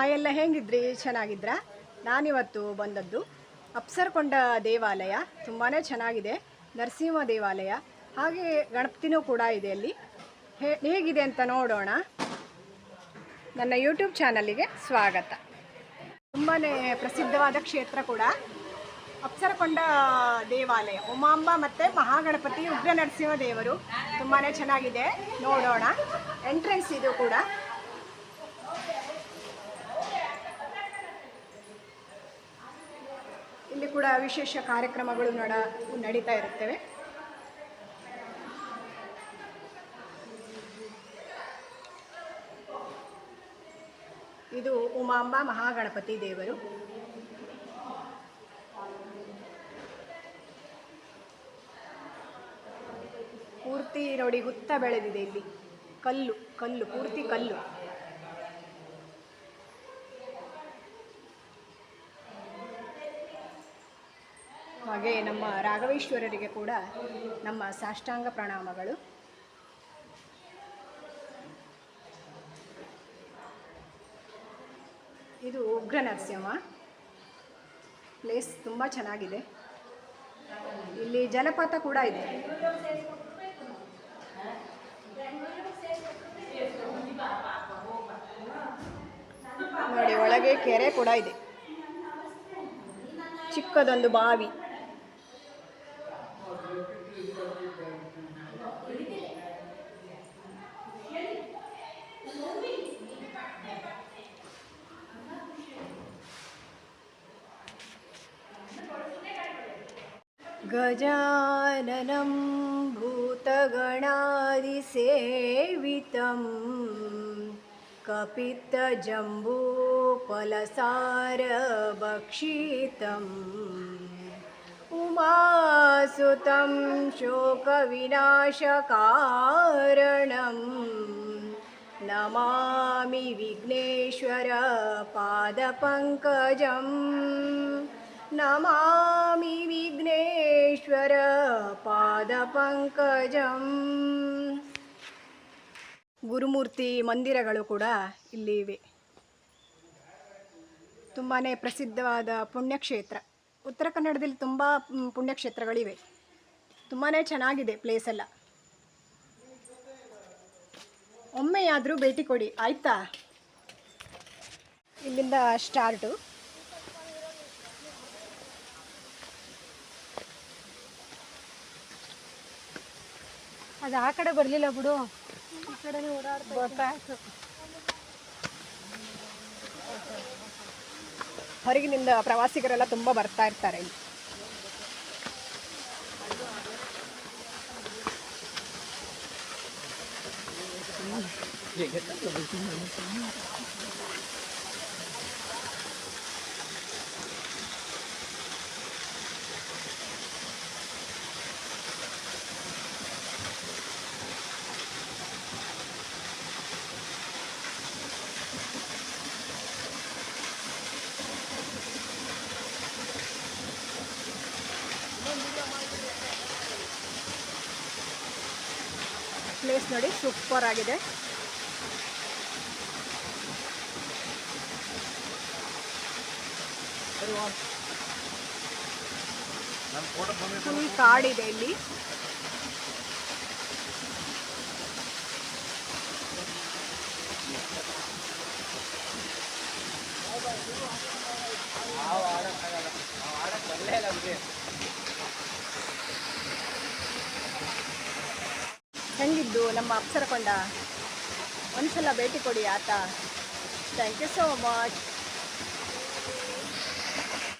Hi ಎಲ್ಲ ಹೇಗಿದ್ರಿ? ಚೆನ್ನಾಗಿದ್ರಾ? ನಾನಿವತ್ತು ಬಂದದ್ದು. ಅಪ್ಸರ್ಕೊಂಡ ದೇವಾಲಯ ತುಂಬಾ ಚೆನ್ನಾಗಿದೆ. ನರಸಿಂಹ ದೇವಾಲಯ. ಹಾಗೆ ಗಣಪತಿನೂ ಕೂಡ ಇದೆ ಅಲ್ಲಿ. ಹೇಗಿದೆ ಅಂತ ನೋಡೋಣ. ನನ್ನ ಯೂಟ್ಯೂಬ್ ಚಾನಲಿಗೆ ಸ್ವಾಗತ. ತುಂಬಾ ಪ್ರಸಿದ್ಧವಾದ ಕ್ಷೇತ್ರ ಕೂಡ. ಅಪ್ಸರಕೊಂಡ ದೇವಾಲಯ. ಉಮಾಂಬ ಮತ್ತು ಮಹಾಗಣಪತಿ ಉಗ್ರ ನರಸಿಂಹ ದೇವರು. ತುಂಬಾ ಚೆನ್ನಾಗಿದೆ. ನೋಡೋಣ. ಎಂಟ್ರೆನ್ಸ್ ಇದು ಕೂಡ. ಇಲ್ಲಿ ಕೂಡ ವಿಶೇಷ ಕಾರ್ಯಕ್ರಮಗಳು ನಡ, ನಡೀತಾ ಇರುತ್ತವೆ. ಇದು ಉಮಾಂಬ ಮಹಾಗಣಪತಿ ದೇವರು. ಪೂರ್ತಿ ನೋಡಿ ಹುತ್ತ ಬೆಳೆದಿದೆ ಇಲ್ಲಿ. ಕಲ್ಲು ಕಲ್ಲು, ಪೂರ್ತಿ ಕಲ್ಲು. ಹಾಗೆ ನಮ್ಮ ರಾಘವೇಶ್ವರರಿಗೆ ಕೂಡ ನಮ್ಮ ಸಾಷ್ಟಾಂಗ ಪ್ರಣಾಮಗಳು. ಇದು ಉಗ್ರ ನರಸಿಂಹ. ಪ್ಲೇಸ್ ತುಂಬ ಚೆನ್ನಾಗಿದೆ. ಇಲ್ಲಿ ಜಲಪಾತ ಕೂಡ ಇದೆ. ನೋಡಿ, ಒಳಗೆ ಕೆರೆ ಕೂಡ ಇದೆ. ಚಿಕ್ಕದೊಂದು ಬಾವಿ. गजाननं भूतगणादिसेवितं कपितजम्बूपलसारभक्षितम् उमासुतं शोकविनाशकारणम् नमामि विघ्नेश्वरपादपङ्कजं नमामि विघ्नेश ವಿಘ್ನೇಶ್ವರ ಪಾದಪಂಕಜಂ ಗುರುಮೂರ್ತಿ ಮಂದಿರಗಳು ಕೂಡ ಇಲ್ಲಿ ಇವೆ. ತುಂಬಾ ಪ್ರಸಿದ್ಧವಾದ ಪುಣ್ಯಕ್ಷೇತ್ರ. ಉತ್ತರ ಕನ್ನಡದಲ್ಲಿ ತುಂಬ ಪುಣ್ಯಕ್ಷೇತ್ರಗಳಿವೆ. ತುಂಬಾ ಚೆನ್ನಾಗಿದೆ ಪ್ಲೇಸ್ ಎಲ್ಲ. ಒಮ್ಮೆಯಾದರೂ ಭೇಟಿ ಕೊಡಿ, ಆಯ್ತಾ? ಇಲ್ಲಿಂದ ಸ್ಟಾರ್ಟು ಅದು ಆ ಕಡೆ ಬರಲಿಲ್ಲ ಬಿಡು. ಈ ಕಡೆನೇ ಓಡಾಡ್ತಾ ಗೊತ್ತಾಯ್ತು ಹೊರಗಿನಿಂದ ಪ್ರವಾಸಿಗರೆಲ್ಲ ತುಂಬ ಬರ್ತಾ ಇರ್ತಾರೆ ಇಲ್ಲಿ. ಪ್ಲೇಸ್ ನೋಡಿ ಸೂಪರ್ ಆಗಿದೆ. ಫುಲ್ ಕಾಡಿದೆ ಇಲ್ಲಿ. ಹೆಂಗಿದ್ದು ನಮ್ಮ ಅಪ್ಸರಕೊಂಡ. ಒಂದ್ಸಲ ಭೇಟಿ ಕೊಡಿ ಆತ. Thank you so much